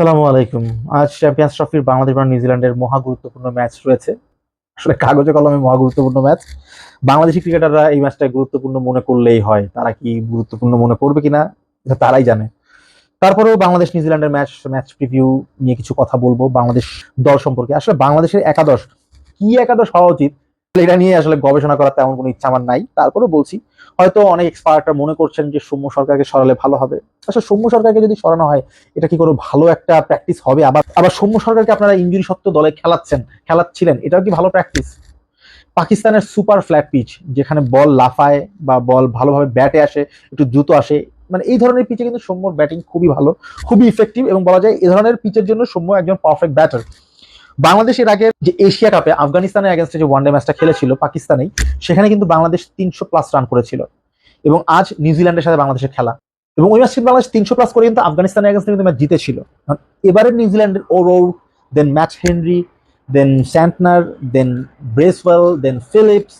আসসালামু আলাইকুম। আজ চ্যাম্পিয়ন্স ট্রফির বাংলাদেশ এবং নিউজিল্যান্ডের মহা গুরুত্বপূর্ণ ম্যাচ রয়েছে। আসলে কাগজে কলমে মহা গুরুত্বপূর্ণ ম্যাচ বাংলাদেশি ক্রিকেটাররা এই ম্যাচটা গুরুত্বপূর্ণ মনে করলেই হয়। তারা কি গুরুত্বপূর্ণ মনে করবে কিনা, এটা তারাই জানে। তারপরেও বাংলাদেশ নিউজিল্যান্ডের ম্যাচ ম্যাচ প্রিভিউ নিয়ে কিছু কথা বলব বাংলাদেশ দল সম্পর্কে। আসলে বাংলাদেশের একাদশ, কি একাদশ হওয়া উচিত এটা নিয়ে আসলে গবেষণা করার তেমন কোনো ইচ্ছা আমার নাই। তারপরে বলছি, হয়তো অনেক এক্সপার্টরা মনে করছেন যে সৌম্য সরকারকে সরালে ভালো হবে। আসলে সৌম্য সরকারকে যদি সরানো হয়, এটা কি কোনো ভালো একটা প্র্যাকটিস হবে? আবার আবার সৌম্য সরকারকে আপনারা ইঞ্জুরি সত্ত্বেও দলে খেলাচ্ছেন, খেলাচ্ছিলেন, এটাও কি ভালো প্র্যাকটিস পাকিস্তানের সুপার ফ্ল্যাট পিচ যেখানে বল লাফায় বা বল ভালোভাবে ব্যাটে আসে, একটু দ্রুত আসে মানে এই ধরনের পিচে কিন্তু সৌম্যর ব্যাটিং খুবই ভালো, খুবই ইফেক্টিভ এবং বলা যায় এই ধরনের পিচের জন্য সৌম্য একজন পারফেক্ট ব্যাটার বাংলাদেশ এর আগে যে এশিয়া কাপে আফগানিস্তানের এগেনস্টে যে ওয়ানডে ম্যাচটা খেলেছিল পাকিস্তানেই, সেখানে কিন্তু বাংলাদেশ তিনশো প্লাস রান করেছিল। এবং আজ নিউজিল্যান্ডের সাথে বাংলাদেশের খেলা। এবং ওই ম্যাচটি বাংলাদেশ তিনশো প্লাস করে কিন্তু আফগানিস্তানের এগেনস্টে কিন্তু ম্যাচ জিতেছিল। এবারের নিউজিল্যান্ডের O'Rourke then Matt Henry then Santner then Bracewell then Phillips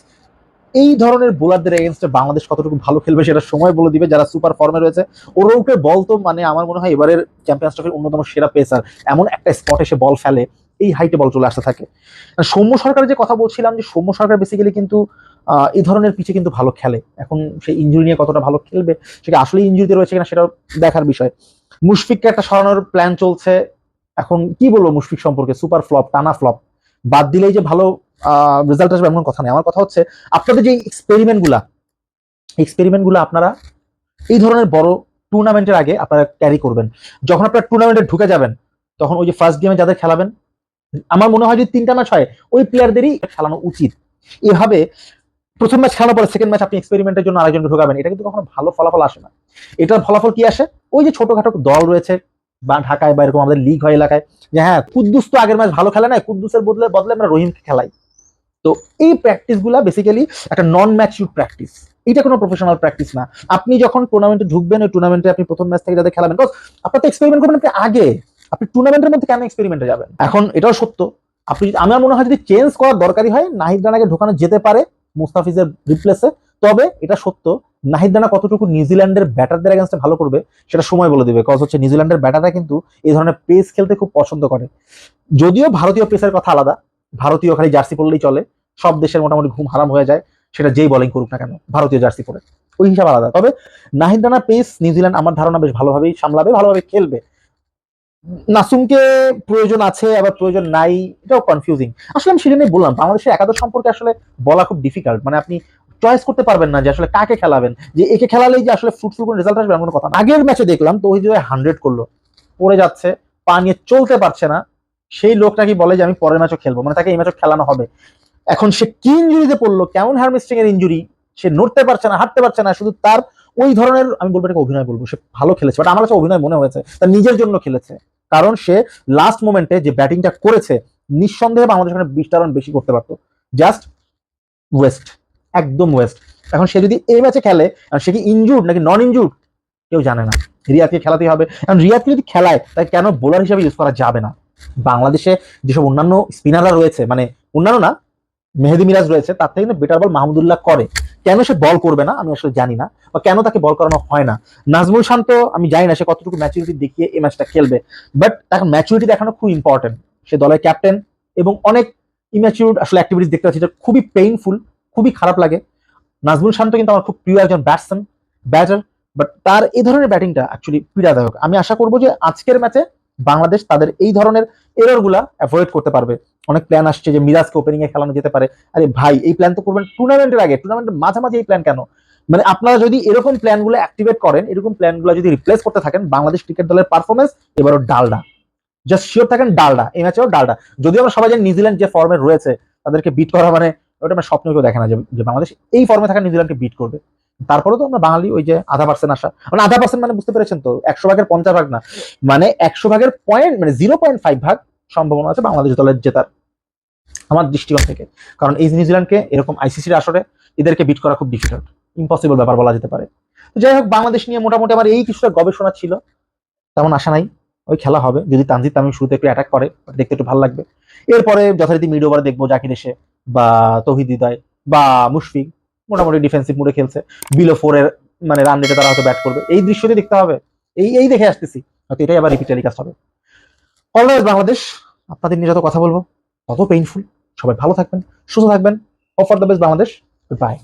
এই ধরনের বোলারদের এগেনস্টে বাংলাদেশ কতটুকু ভালো খেলবে সেটা সময় বলে দিবে যারা সুপার ফর্মে রয়েছে। ওরৌকের বল তো মানে আমার মনে হয় এবারের চ্যাম্পিয়ন্স ট্রফির অন্যতম সেরা পেসার এমন একটা স্পটে সে বল ফেলে এই হাইটে বল চলে আসতে থাকে। সৌম্য সরকারের যে কথা বলছিলাম যে সৌম্য সরকার বেসিক্যালি কিন্তু এই ধরনের পিচে কিন্তু ভালো খেলে। এখন সে ইঞ্জুরি নিয়ে কতটা ভালো খেলবে, সেটা আসলে ইঞ্জুরিতে রয়েছে কিনা সেটা দেখার বিষয়। মুশফিককে একটা সরানোর প্ল্যান চলছে। এখন কি বলব মুশফিক সম্পর্কে? সুপার ফ্লপ টানা ফ্লপ বাদ দিলেই যে ভালো রেজাল্ট আসবে এমন কথা নেই। আমার কথা হচ্ছে, আপনাদের যে এক্সপেরিমেন্টগুলা এক্সপেরিমেন্টগুলো আপনারা এই ধরনের বড় টুর্নামেন্টের আগে আপনারা ক্যারি করবেন। যখন আপনারা টুর্নামেন্টে ঢুকে যাবেন, তখন ওই যে ফার্স্ট গেমে যাদের খেলাবেন আমার মনে হয় যদি তিনটা ম্যাচ হয়, ওই প্লেয়ারদেরই খেলানো উচিত। এভাবে প্রথম ম্যাচ খেলানোর পরে সেকেন্ড ম্যাচ আপনি এক্সপেরিমেন্টের জন্য আরেকজনকে ঢোকাবেন, এটা কিন্তু কখনো ভালো ফলাফল আসে না। এটার ফলাফল কি আসে? ওই যে ছোটখাটো দল রয়েছে, বা ঢাকায় বা এরকম আমাদের লিগ হয় এলাকায়, যে হ্যাঁ কুদ্দুস তো আগের ম্যাচ ভালো খেলে না কুদ্দুসের বদলে বদলে আমরা রহিমকে খেলাই। তো এই প্র্যাকটিসগুলা বেসিক্যালি একটা নন ম্যাচিউর প্র্যাকটিস এটা কোনো প্রফেশনাল প্র্যাকটিস না। আপনি যখন টুর্নামেন্টে ঢুকবেন, ওই টুর্নামেন্টে আপনি প্রথম ম্যাচ থেকে যাদের খেলাবেন বিকজ আপনার তো এক্সপেরিমেন্ট করবেন আপনি আগে? আপনি টুর্নামেন্টের মধ্যে কেন এক্সপেরিমেন্টে যাবেন? এখন এটাও সত্য। আপনি আমার মনে হয় যদি চেঞ্জ করার দরকারি হয়, নাহিদ রানাকে ঢোকানো যেতে পারে, মুস্তাফিজের রিপ্লেসে তবে এটা সত্য, নাহিদ রানা কতটুকু নিউজিল্যান্ডের ব্যাটারদের এগেনস্টে ভালো করবে, সেটা সময় বলে দেবে। কজ হচ্ছে নিউজিল্যান্ডের ব্যাটাররা কিন্তু এই ধরনের পেস খেলতে খুব পছন্দ করে। যদিও ভারতীয় পেসের কথা আলাদা, ভারতীয় খালি জার্সি পরলেই চলে, সব দেশের মোটামুটি ঘুম হারাম হয়ে যায়, সেটা যেই বোলিং করুক না কেন, ভারতীয় জার্সি পরে। ওই হিসাব আলাদা। তবে নাহিদ রানা পেস নিউজিল্যান্ড আমার ধারণা বেশ ভালোভাবেই সামলাবে, ভালোভাবে খেলবে। নাসুমকে প্রয়োজন আছে, আবার প্রয়োজন নাই, এটাও কনফিউজিং আসলে আমি সেটা নিয়ে বললাম বাংলাদেশের একাদশ সম্পর্কে আসলে বলা খুব ডিফিকাল্ট মানে আপনি চয়েস করতে পারবেন না যে আসলে কাকে খেলাবেন। যে একে খেলালেই যে আসলে ফ্রুটফুল কোনো রেজাল্ট আসবে এমন কোনো কথা। আগের ম্যাচে দেখলাম, তৌহিদ হান্ড্রেড করল। পড়ে যাচ্ছে, পা নিয়ে চলতে পারছে না। সেই লোক নাকি বলে যে, আমি পরের ম্যাচও খেলব। মানে তাকে এই ম্যাচও খেলানো হবে। এখন সে কি ইঞ্জুরিতে পড়ল, কেমন হারমিস্টিং এর ইঞ্জুরি সে নড়তে পারছে না, হাঁটতে পারছে না, শুধু তার ওই ধরনের, আমি বলব এটাকে অভিনয় বলব, সে ভালো খেলেছে। বাট আমার কাছে অভিনয় মনে হয়েছে, তার নিজের জন্য খেলেছে। কারণ সে লাস্ট মোমেন্টে যে ব্যাটিংটা করেছে, নিঃসন্দেহে বাংলাদেশ ওখানে বিশটা রান বেশি করতে পারতো। জাস্ট ওয়েস্ট একদম ওয়েস্ট এখন সে যদি এই ম্যাচে খেলে সে কি ইনজুর্ড নাকি নন ইনজুর্ড কেউ জানে না। রিয়াদকে খেলাতেই হবে। এখন রিয়াদকে যদি খেলায় তাই কেন বোলার হিসেবে ইউজ করা যাবে না? বাংলাদেশে যেসব অন্যান্য স্পিনাররা রয়েছে মানে অন্যান্য না, মেহেদি মিরাজ রয়েছে, তার থেকে কিন্তু বেটার বল মাহমুদুল্লাহ করে। কেন সে বল করবে না, আমি আসলে জানি না, বা কেন তাকে বল করানো হয় না। নাজমুল শান্ত আমি জানি না সে কতটুকু ম্যাচুরিটি দেখিয়ে এই ম্যাচটা খেলবে বাট এখন ম্যাচুরিটি দেখানো খুব ইম্পর্টেন্ট সে দলের ক্যাপ্টেন এবং অনেক ইম্যাচিউর আসলে অ্যাক্টিভিটিস দেখতে পাচ্ছি, যেটা খুবই পেইনফুল খুবই খারাপ লাগে। নাজমুল শান্ত কিন্তু আমার খুব প্রিয় একজন ব্যাটসম্যান ব্যাটার বাট তার এই ধরনের ব্যাটিংটা অ্যাকচুয়ালি পীড়াদায়ক। আমি আশা করব যে আজকের ম্যাচে বাংলাদেশ তাদের এই ধরনের এররগুলা অ্যাভয়েড করতে পারবে। অনেক প্ল্যান আসছে যে মিরাজকে ওপেনিং এ খেলানো যেতে পারে। আরে ভাই, এই প্ল্যান তো করবেন টুর্নামেন্টের আগে। টুর্নামেন্টের মাঝামাঝি এই প্ল্যান কেন? মানে আপনারা যদি এরকম প্ল্যানগুলো অ্যাক্টিভেট করেন, এরকম প্ল্যানগুলো যদি রিপ্লেস করতে থাকেন, বাংলাদেশ ক্রিকেট দলের পারফরমেন্স এবারও ডালডা। জাস্ট শিওর থাকেন ডালডা। এই ম্যাচেও ডালডা। যদি আমরা সবাই জানি নিউজিল্যান্ড যে ফর্মে রয়েছে, তাদেরকে বিট করা মানে ওটা আমার স্বপ্ন কেউ দেখে না যে বাংলাদেশ এই ফর্মে থাকা নিউজিল্যান্ডকে বিট করবে। তারপরে তো আমরা বাঙালি, ওই যে আধা পার্সেন্ট আসা। মানে আধা পার্সেন্ট মানে বুঝতে পেরেছেন তো, একশো ভাগের পঞ্চাশ ভাগ না। মানে একশো ভাগের পয়েন্ট মানে জিরো পয়েন্ট ফাইভ ভাগ সম্ভাবনা আছে বাংলাদেশ দলের জেতার। আমার দৃষ্টিকোণ থেকে। কারণ এই নিউজিল্যান্ডকে এরকম আইসিসির আসরে এদেরকে বিট করা খুব ডিফিকাল্ট ইম্পসিবল ব্যাপার বলা যেতে পারে। তো যাই হোক, বাংলাদেশ নিয়ে মোটামুটি আমার এই কিছুটা গবেষণা ছিল। তেমন আশা নাই, ওই খেলা হবে। যদি তানজিদ তামিম শুরুতে একটু অ্যাটাক করে দেখতে একটু ভালো লাগবে। এরপরে যথারীতি মিড ওভারে দেখব জাকির এসে, বা তহিদ হৃদয়, বা মুশফিক। মোটামুটি ডিফেন্সিভ মুডে খেলছে। বিলো ফোরের মানে রান রেটে তারা হয়তো ব্যাট করবে। এই দৃশ্যটি দেখতে হবে। এই এই দেখে আসতেছি। হয়তো এটাই আবার রিপিট টেলিকাস্ট হবে। অলওয়েজ বাংলাদেশ আপনাদের নিয়ে যত কথা বলব, তত পেইনফুল সবাই ভালো থাকবেন, সুস্থ থাকবেন। Off for the best Bangladesh bye